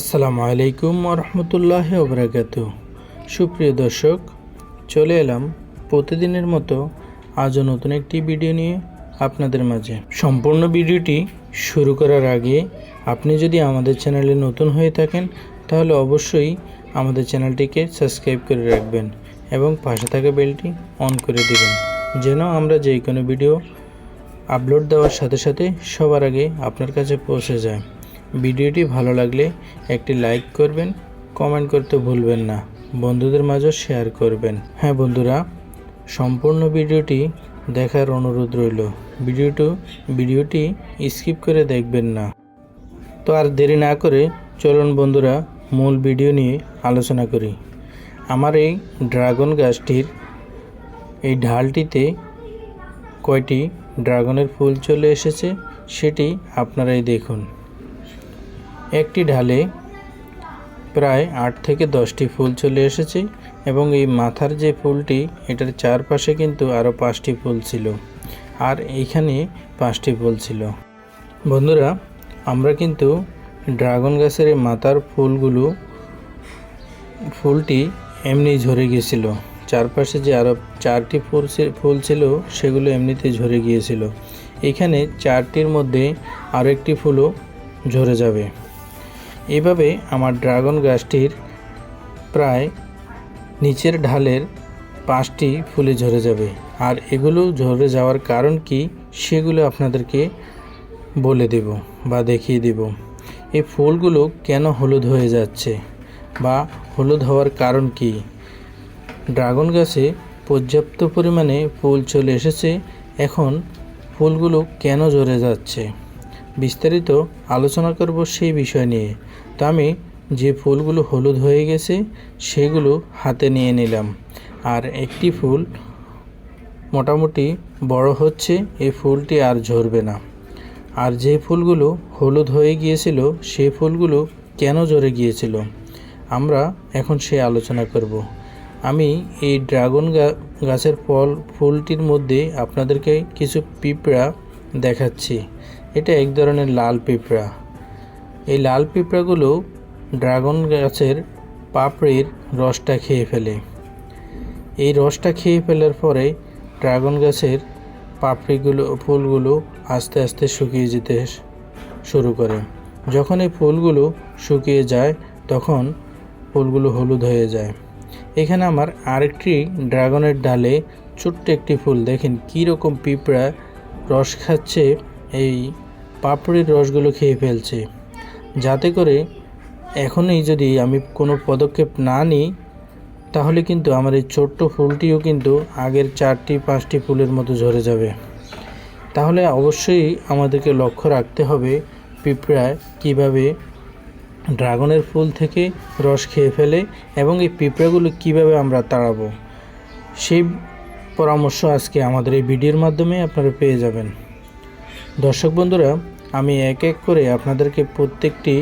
আসসালামু আলাইকুম রহমতুল্লাহ ওবরাকাত সুপ্রিয় দর্শক, চলে এলাম প্রতিদিনের মতো আজও নতুন একটি ভিডিও নিয়ে আপনাদের মাঝে। সম্পূর্ণ ভিডিওটি শুরু করার আগে আপনি যদি আমাদের চ্যানেলে নতুন হয়ে থাকেন, তাহলে অবশ্যই আমাদের চ্যানেলটিকে সাবস্ক্রাইব করে রাখবেন এবং পাশে থাকা বেলটি অন করে দিবেন, যেন আমরা যে কোনো ভিডিও আপলোড দেওয়ার সাথে সাথে সবার আগে আপনার কাছে পৌঁছে যায়। ভিডিওটি ভালো লাগলে একটি লাইক করবেন, কমেন্ট করতে ভুলবেন না, বন্ধুদের মাঝে শেয়ার করবেন। হ্যাঁ বন্ধুরা, সম্পূর্ণ ভিডিওটি দেখার অনুরোধ রইল। ভিডিওটি ভিডিওটি স্কিপ করে দেখবেন না। তো আর দেরি না করে চলুন বন্ধুরা, মূল ভিডিও নিয়ে আলোচনা করি। আমার এই ড্রাগন গাছটির এই ঢালটিতে কয়টি ড্রাগনের ফুল চলে এসেছে, সেটি আপনারাই দেখুন। একটি ঢালে প্রায় আট থেকে দশটি ফুল চলে এসেছে এবং এই মাথার যে ফুলটি, এটার চারপাশে কিন্তু আরও পাঁচটি ফুল ছিল। আর এইখানে পাঁচটি ফুল ছিল। বন্ধুরা, আমরা কিন্তু ড্রাগন গাছের এই মাথার ফুলগুলো, ফুলটি এমনি ঝরে গিয়েছিল। চারপাশে যে আরও চারটি ফুল ফুল ছিল, সেগুলো এমনিতে ঝরে গিয়েছিল। এখানে চারটির মধ্যে আরও একটি ফুলও ঝরে যাবে। এভাবে আমার ড্রাগন গাছটির প্রায় নিচের ঢালের পাঁচটি ফুলে ঝরে যাবে। আর এগুলো ঝরে যাওয়ার কারণ কি সেগুলো আপনাদেরকে বলে দেব বা দেখিয়ে দেব। এই ফুলগুলো কেন হলুদ হয়ে যাচ্ছে বা হলুদ হওয়ার কারণ কি? ড্রাগন গাছে পর্যাপ্ত পরিমাণে ফুল চলে এসেছে, এখন ফুলগুলো কেন ঝরে যাচ্ছে? বিস্তারিত আলোচনা করব সেই বিষয় নিয়ে। তো আমি যে ফুলগুলো হলুদ হয়ে গেছে, সেগুলো হাতে নিয়ে নিলাম। আর একটি ফুল মোটামুটি বড় হচ্ছে এই ফুলটি আর ঝরবে না। আর যে ফুলগুলো হলুদ হয়ে গিয়েছিল সেই ফুলগুলো কেন ঝরে গিয়েছিল? আমরা এখন সে আলোচনা করব। আমি এই ড্রাগন গাছের ফল, ফুলটির মধ্যে আপনাদেরকে কিছু পিঁপড়া দেখাচ্ছি। এটা এক ধরনের লাল পিঁপড়া। এই লাল পিঁপড়াগুলো ড্রাগন গাছের পাপড়ির রসটা খেয়ে ফেলে। এই রসটা খেয়ে ফেলার পরে ড্রাগন গাছের পাপড়িগুলো, ফুলগুলো আস্তে আস্তে শুকিয়ে যেতে শুরু করে। যখন এই ফুলগুলো শুকিয়ে যায়, তখন ফুলগুলো হলুদ হয়ে যায়। এখানে আমার আরেকটি ড্রাগনের ডালে ছোট্ট একটি ফুল। দেখেন কী রকম পিঁপড়া রস খাচ্ছে, এই পাপড়ির রসগুলো খেয়ে ফেলছে। যাতে করে এখনই যদি আমি কোনো পদক্ষেপ না নিই, তাহলে কিন্তু আমার এই ছোট্ট ফুলটিও কিন্তু আগের চারটি, পাঁচটি ফুলের মতো ঝরে যাবে। তাহলে অবশ্যই আমাদেরকে লক্ষ্য রাখতে হবে পিঁপড়ায় কীভাবে ড্রাগনের ফুল থেকে রস খেয়ে ফেলে এবং এই পিঁপড়াগুলো কীভাবে আমরা তাড়াবো। সেই পরামর্শ আজকে আমাদের এই ভিডিওর মাধ্যমে আপনারা পেয়ে যাবেন। দর্শক বন্ধুরা আমি এক এক করে আপনাদেরকে প্রত্যেকটি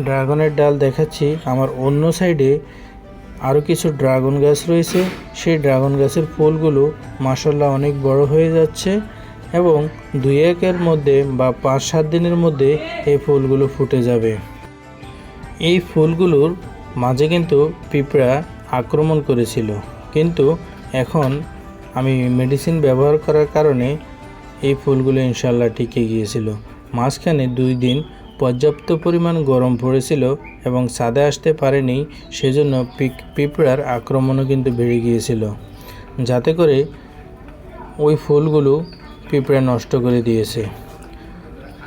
ড্রাগনের ডাল দেখাচ্ছি। আমার অন্য সাইডে আরও কিছু ড্রাগন গাছ রয়েছে। সেই ড্রাগন গাছের ফুলগুলো মাসাল্লাহ অনেক বড় হয়ে যাচ্ছে এবং দুই একের মধ্যে বা পাঁচ সাত দিনের মধ্যে এই ফুলগুলো ফুটে যাবে। এই ফুলগুলোর মাঝে কিন্তু পিঁপড়া আক্রমণ করেছিল। কিন্তু এখন আমি মেডিসিন ব্যবহার করার কারণে এই ফুলগুলো ইনশাল্লাহ টিকে গিয়েছিল। মাঝখানে দুই দিন পর্যাপ্ত পরিমাণ গরম পড়েছিল এবং সাদে আসতে পারেনি, সেজন্য পিঁপড়ার আক্রমণও কিন্তু বেড়ে গিয়েছিল। যাতে করে ওই ফুলগুলো পিঁপড়া নষ্ট করে দিয়েছে।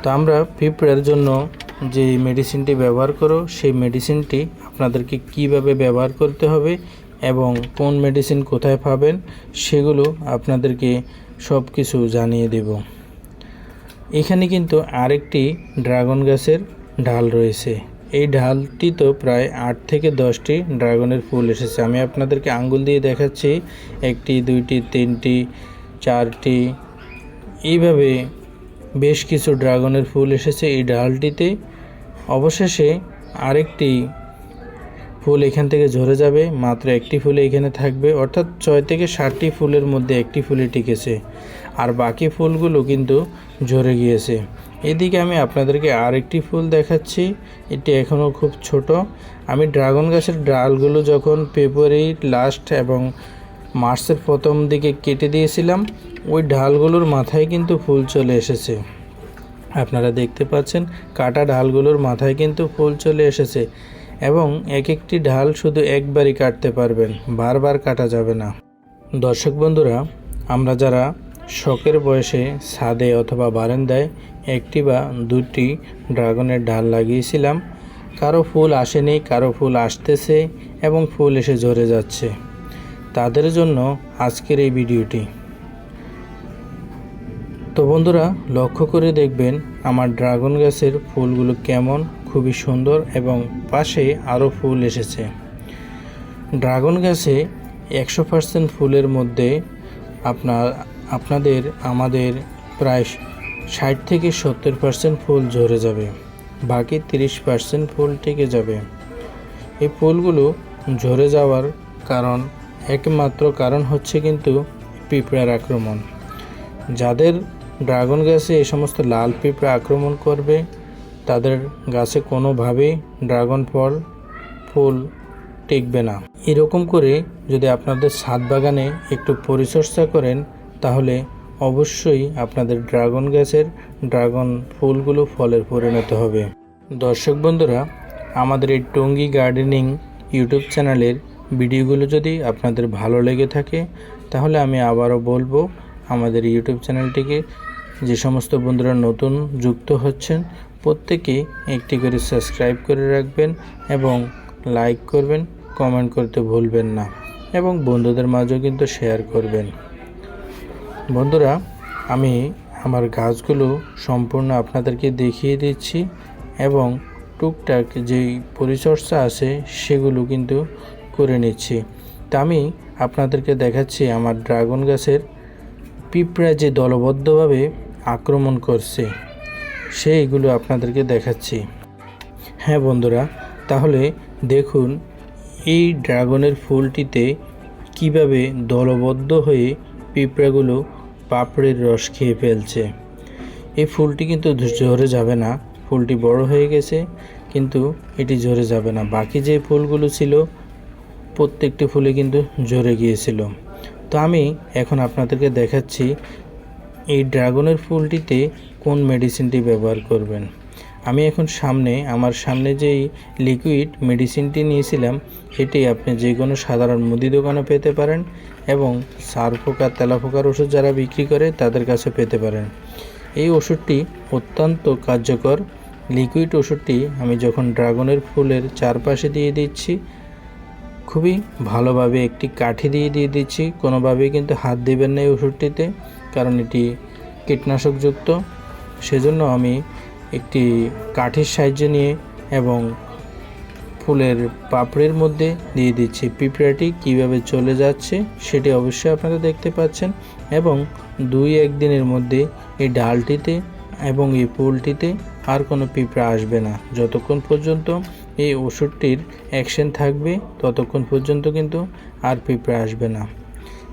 তো আমরা পিঁপড়ার জন্য যে মেডিসিনটি ব্যবহার করো, সেই মেডিসিনটি আপনাদেরকে কীভাবে ব্যবহার করতে হবে এবং কোন মেডিসিন কোথায় পাবেন, সেগুলো আপনাদেরকে সব কিছু জানিয়ে দেব। এখানে কিন্তু আরেকটি ড্রাগন গাছের ঢাল রয়েছে। এই ঢালটি তো প্রায় আট থেকে দশটি ড্রাগনের ফুল এসেছে। আমি আপনাদেরকে আঙ্গুল দিয়ে দেখাচ্ছি, একটি, দুইটি, তিনটি, চারটি। এইভাবে বেশ কিছু ড্রাগনের ফুল এসেছে এই ডালটিতে অবশেষে আরেকটি ফুল এখান থেকে ঝরে যাবে, মাত্র একটি ফুল এখানে থাকবে। অর্থাৎ ছয় থেকে ষাটটি ফুলের মধ্যে একটি ফুলে টিকেছে। আর বাকি ফুলগুলো কিন্তু ঝরে গিয়েছে। এদিকে আমি আপনাদেরকে আরেকটি ফুল দেখাচ্ছি। এটি এখনও খুব ছোট। আমি ড্রাগন গাছের ডালগুলো যখন ফেব্রুয়ারি লাস্ট এবং মার্চের প্রথম দিকে কেটে দিয়েছিলাম, ওই ডালগুলোর মাথায় কিন্তু ফুল চলে এসেছে। আপনারা দেখতে পাচ্ছেন, কাটা ঢালগুলোর মাথায় কিন্তু ফুল চলে এসেছে এবং এক একটি ঢাল শুধু একবারই কাটতে পারবেন, বারবার কাটা যাবে না। দর্শক বন্ধুরা, আমরা যারা শখের বয়সে ছাদে অথবা বারান্দায় একটি বা দুটি ড্রাগনের ডাল লাগিয়েছিলাম। কারও ফুল আসেনি, কারও ফুল আসতেছে এবং ফুল এসে ঝরে যাচ্ছে। তাদের জন্য আজকের এই ভিডিওটি। তো বন্ধুরা, লক্ষ্য করে দেখবেন আমার ড্রাগন গাছের ফুলগুলো কেমন, খুবই সুন্দর এবং পাশে আরও ফুল এসেছে। ড্রাগন গাছে একশো পার্সেন্ট ফুলের মধ্যে আপনার আপনাদের আমাদের প্রায় ষাট থেকে সত্তর পার্সেন্ট ফুল ঝরে যাবে, বাকি তিরিশ পার্সেন্ট ফুল টিকে যাবে। এই ফুলগুলো ঝরে যাওয়ার কারণ, একমাত্র কারণ হচ্ছে কিন্তু পিঁপড়ার আক্রমণ। যাদের ড্রাগন গাছে এই সমস্ত লাল পিঁপড়া আক্রমণ করবে, তাদের গাছে কোনোভাবেই ড্রাগন ফল, ফুল টিকবে না। এরকম করে যদি আপনাদের ছাদ বাগানে একটু পরিচর্যা করেন তাহলে অবশ্যই আপনাদের ড্রাগন গাছের ড্রাগন ফুলগুলো ফলের পরিণত হবে। দর্শক বন্ধুরা, আমাদের এই টঙ্গি গার্ডেনিং ইউটিউব চ্যানেলের ভিডিওগুলো যদি আপনাদের ভালো লেগে থাকে, তাহলে আমি আবারও বলব, আমাদের ইউটিউব চ্যানেলটিকে যে সমস্ত বন্ধুরা নতুন যুক্ত হচ্ছেন, প্রত্যেকে একটি করে সাবস্ক্রাইব করে রাখবেন এবং লাইক করবেন, কমেন্ট করতে ভুলবেন না এবং বন্ধুদের মাঝেও কিন্তু শেয়ার করবেন। বন্ধুরা, আমি আমার গাছগুলো সম্পূর্ণ আপনাদেরকে দেখিয়ে দিচ্ছি এবং টুকটাক যেই পরিচর্যা আছে সেগুলো কিন্তু করে নিচ্ছি। তা আমি আপনাদেরকে দেখাচ্ছি আমার ড্রাগন গাছের পিঁপড়া যে দলবদ্ধভাবে আক্রমণ করছে, সেইগুলো আপনাদেরকে দেখাচ্ছি। হ্যাঁ বন্ধুরা, তাহলে দেখুন, এই ড্রাগনের ফুলটিতে কীভাবে দলবদ্ধ হয়ে পিঁপড়াগুলো পাপড়ের রস খেয়ে ফেলছে। এই ফুলটি কিন্তু ঝরে যাবে না। ফুলটি বড় হয়ে গেছে, কিন্তু এটি ঝরে যাবে না। বাকি যে ফুলগুলো ছিল, প্রত্যেকটি ফুলে কিন্তু ঝরে গিয়েছিল। তো আমি এখন আপনাদেরকে দেখাচ্ছি, এই ড্রাগনের ফুলটিতে কোন মেডিসিনটি ব্যবহার করবেন। আমি এখন সামনে, আমার সামনে যেই লিকুইড মেডিসিনটি নিয়েছিলাম, এটি আপনি যে কোনো সাধারণ মুদি দোকানে পেতে পারেন এবং সার পোকা তেলা পোকার ওষুধ যারা বিক্রি করে তাদের কাছে পেতে পারেন। এই ওষুধটি অত্যন্ত কার্যকর। লিকুইড ওষুধটি আমি যখন ড্রাগনের ফুলের চারপাশে দিয়ে দিচ্ছি, খুবই ভালোভাবে একটি কাঠি দিয়ে দিয়ে দিচ্ছি, কোনোভাবেই কিন্তু হাত দেবেন না এই ওষুধটিতে, কারণ এটি কীটনাশকযুক্ত। সেজন্য আমি একটি কাঠের সাহায্য নিয়ে এবং ফুলের পাপড়ির মধ্যে দিয়ে দিচ্ছি। পিঁপড়াটি কীভাবে চলে যাচ্ছে সেটি অবশ্যই আপনারা দেখতে পাচ্ছেন এবং দুই একদিনের মধ্যে এই ডালটিতে এবং এই ফুলটিতে আর কোনো পিঁপড়া আসবে না। যতক্ষণ পর্যন্ত এই ওষুধটির অ্যাকশন থাকবে, ততক্ষণ পর্যন্ত কিন্তু আর পিঁপড়া আসবে না।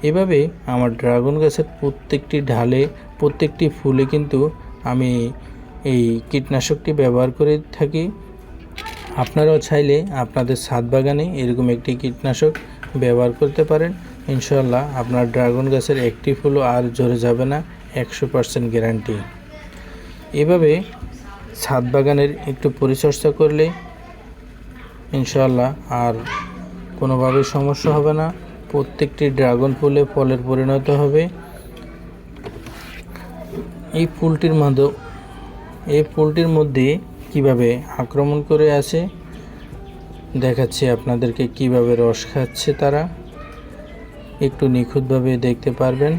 এভাবে আমার ড্রাগন গাছের প্রত্যেকটি ঢালে প্রত্যেকটি ফুলে কিন্তু আমি এই কীটনাশকটি ব্যবহার করে থাকি। আপনারাও চাইলে আপনাদের ছাদ বাগানে এরকম একটি কীটনাশক ব্যবহার করতে পারেন। ইনশাল্লাহ আপনার ড্রাগন গাছের একটি ফুলও আর ঝরে যাবে না, একশো পার্সেন্ট গ্যারান্টি। এভাবে ছাদ বাগানের একটু পরিচর্যা করলে ইনশাল্লাহ আর কোনোভাবে সমস্যা হবে না। প্রত্যেকটি ড্রাগন ফুলে ফলের পরিণত হবে। এই ফুলটির মধ্যে এই ফুলটির মধ্যে কীভাবে আক্রমণ করে আছে দেখাচ্ছি আপনাদেরকে কীভাবে রস খাচ্ছে তারা। একটু নিখুঁতভাবে দেখতে পারবেন।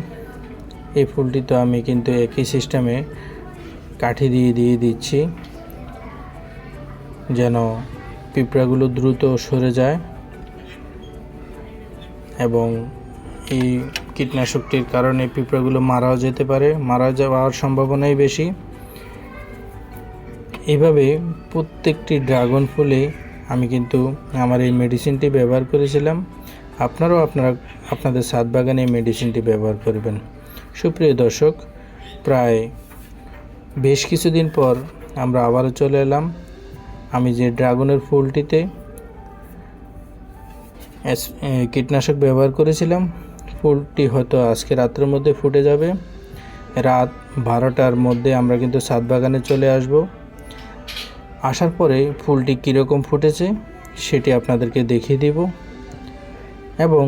এই ফুলটি তো আমি কিন্তু একই সিস্টেমে কাঠি দিয়ে দিয়ে দিচ্ছি, যেন পিঁপড়াগুলো দ্রুত সরে যায় এবং এই কীটনাশকটির কারণে পিঁপড়াগুলো মারাও যেতে পারে। মারা যাওয়ার সম্ভাবনাই বেশি। এভাবে প্রত্যেকটি ড্রাগন ফুলে আমি কিন্তু আমার এই মেডিসিনটি ব্যবহার করেছিলাম। আপনারাও আপনারা, আপনাদের সাত বাগানে এই মেডিসিনটি ব্যবহার করবেন। সুপ্রিয় দর্শক, প্রায় বেশ কিছুদিন পর আমরা আবারও চলে এলাম। আমি যে ড্রাগনের ফুলটিতে কীটনাশক ব্যবহার করেছিলাম, ফুলটি হয়তো আজকে রাত্রের মধ্যে ফুটে যাবে। রাত বারোটার মধ্যে আমরা কিন্তু সাত বাগানে চলে আসব। আসার পরে ফুলটি কীরকম ফুটেছে সেটি আপনাদেরকে দেখিয়ে দিব। এবং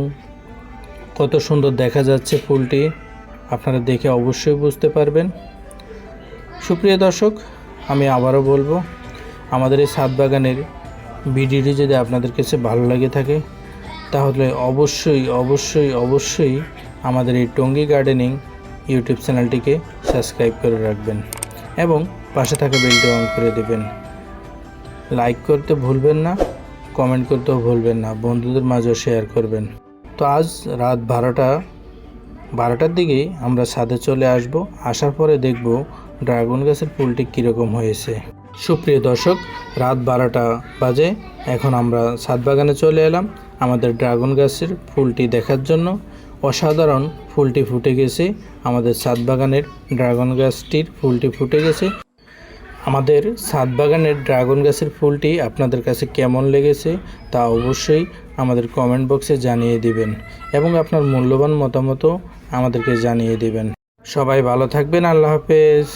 কত সুন্দর দেখা যাচ্ছে ফুলটি, আপনারা দেখে অবশ্যই বুঝতে পারবেন। সুপ্রিয় দর্শক, আমি আবারও বলব, আমাদের এই সাত বাগানের ভিডিওটি যদি আপনাদের কাছে ভালো লাগে থাকে, তাহলে অবশ্যই অবশ্যই অবশ্যই আমাদের এই টঙ্গি গার্ডেনিং ইউটিউব চ্যানেলটিকে সাবস্ক্রাইব করে রাখবেন এবং পাশে থাকা বেলটি অন করে দেবেন। লাইক করতে ভুলবেন না কমেন্ট করতেও ভুলবেন না, বন্ধুদের মাঝেও শেয়ার করবেন। তো আজ রাত বারোটা, বারোটার দিকেই আমরা ছাদে চলে আসব, আসার পরে দেখব ড্রাগন গাছের ফুলটি কীরকম হয়েছে। সুপ্রিয় দর্শক, রাত বারোটা বাজে, এখন আমরা ছাদ বাগানে চলে এলাম। আমাদের ড্রাগন গাছের ফুলটি দেখার জন্য অসাধারণ ফুলটি ফুটে গেছে। আমাদের ছাদ বাগানের ড্রাগন গাছটির ফুলটি ফুটে গেছে। আমাদের সাত বাগানের ড্রাগন গাছের ফুলটি আপনাদের কাছে কেমন লেগেছে তা অবশ্যই আমাদের কমেন্ট বক্সে জানিয়ে দিবেন এবং আপনার মূল্যবান মতামতও আমাদেরকে জানিয়ে দিবেন। সবাই ভালো থাকবেন, আল্লাহ হাফেজ।